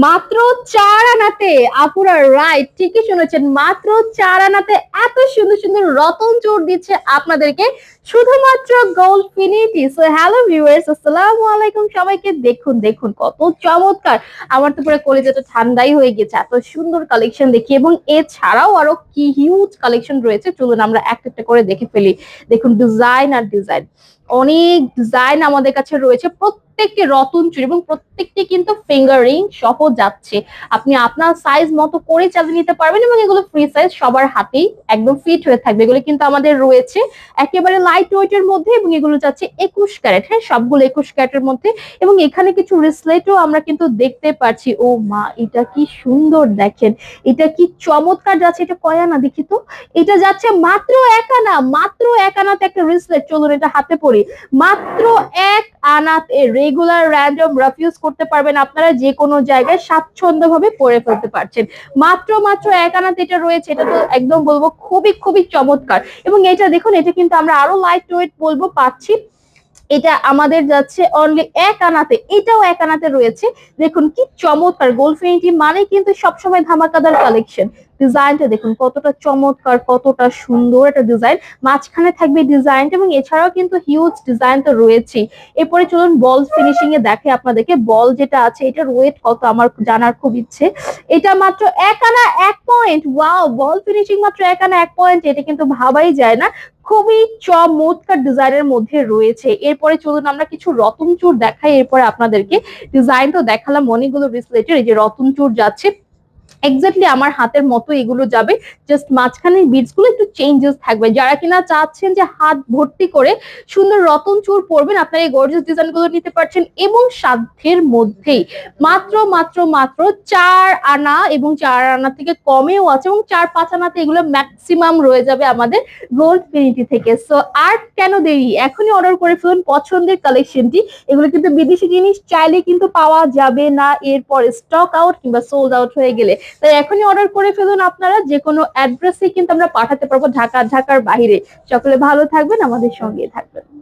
মাত্র চার আনাতে আপুরা রাইট ঠিকই শুনেছেন, মাত্র চার আনাতে এত সুন্দর সুন্দর রতন চোর দিচ্ছে আপনাদেরকে, শুধুমাত্র গোল্ড ফিনিটি সো হ্যালো ভিউয়ার্স আসসালামু আলাইকুম, সবাইকে দেখুন দেখুন, কত চমৎকার। আমার তো পুরো কলেজাটা ঠান্ডাই হয়ে গেছে, এত সুন্দর কালেকশন দেখি, এবং এছাড়াও আরও কি হিউজ কালেকশন রয়েছে, চলুন আমরা একটা একটা করে দেখে ফেলি। দেখুন ডিজাইন আর ডিজাইন অনেক ডিজাইন আমাদের কাছে রয়েছে প্রত্যেকটি রতন চুড়ি এবং প্রত্যেকটি কিন্তু ফিঙ্গার সহ যাচ্ছে। আপনি আপনার সাইজ মতো করে চালিয়ে নিতে পারবেন এবং এগুলো ফ্রি সাইজ সবার হাতেই একদম ফিট হয়ে থাকবে। এগুলো কিন্তু আমাদের রয়েছে একেবারে লাইট ওয়েটের মধ্যে এবং এগুলো যাচ্ছে একুশ ক্যারেট হ্যাঁ সবগুলো একুশ ক্যারেটের মধ্যে এবং এখানে কিছু রিসলেটও আমরা কিন্তু দেখতে পাচ্ছি। ও মা, এটা কি সুন্দর দেখেন। এটা কি চমৎকার যাচ্ছে। এটা কয়ানা দেখি তো? এটা যাচ্ছে মাত্র এক আনা, মাত্র এক আনাতে একটা রিসলেট চলুন এটা হাতে পড়ি। মাত্র এক আনাতে রেগুলার র্যান্ডম রাফিউজ করতে পারবেন। আপনারা যে কোনো জায়গায় স্বাচ্ছন্দ্যভাবে পরে ফেলতে পারছেন। মাত্র মাত্র এক আনাতে এটা রয়েছে। এটা তো একদম বলব খুবই খুবই চমৎকার। এবং এটা দেখুন, এটা কিন্তু আমরা আরও লাইট ওয়েট বলব পাচ্ছি। এটা আমাদের যাচ্ছে অনলি এক আনাতে। এটাও এক আনাতে রয়েছে। দেখুন কি চমৎকার। গোল্ড ফিনিটি মানে কিন্তু সবসময় ধামাকাদার কালেকশন ডিজাইনটা দেখুন, কতটা চমৎকার, কতটা সুন্দর একটা ডিজাইন। মাঝখানে থাকবে ডিজাইনটা এবং এছাড়াও কিন্তু হিউজ ডিজাইন তো রয়েছেই। এরপরে চলুন বল ফিনিশিং এ দেখে আপনাদেরকে বল যেটা আছে এটার ওয়েট কত আমার জানার খুব ইচ্ছে। এটা মাত্র এক আনা এক পয়েন্ট ওয়াও বল ফিনিশিং মাত্র এক আনা এক পয়েন্ট এটা কিন্তু ভাবাই যায় না। খুবই চমৎকার ডিজাইনের মধ্যে রয়েছে। এরপরে চলুন আমরা কিছু রতন চুর দেখাই। এরপরে আপনাদেরকে ডিজাইন তো দেখালাম অনেকগুলো রিসলেটের এই যে রতন চুর যাচ্ছে এক্স্যাক্টলি আমার হাতের মতো এগুলো যাবে। জাস্ট মাঝখানে বিটসগুলো একটু চেঞ্জেস থাকবে। যারা কিনা চাচ্ছেন যে হাত ভর্তি করে সুন্দর রতন চুর পরবেন, আপনারা এই গর্জিয়াস ডিজাইনগুলো নিতে পারছেন এবং সাধ্যের মধ্যেই। মাত্র মাত্র মাত্র চার আনা এবং চার আনা থেকে কমেও আছে এবং চার, পাঁচ আনাতে এগুলো ম্যাক্সিমাম রয়ে যাবে আমাদের গোল্ড ফিনিটি থেকে। সো আর কেন দেরি? এখনই অর্ডার করে ফেলুন পছন্দের কালেকশনটি এগুলো কিন্তু বিদেশি জিনিস, চাইলে কিন্তু পাওয়া যাবে না। এরপরে স্টক আউট কিংবা সোল্ড আউট হয়ে গেলে। তাই এখনই অর্ডার করে ফেলুন আপনারা যে কোনো অ্যাড্রেসে কিন্তু আমরা পাঠাতে পারব ঢাকা, ঢাকার বাইরে সকলে ভালো থাকবেন, আমাদের সঙ্গে থাকবেন।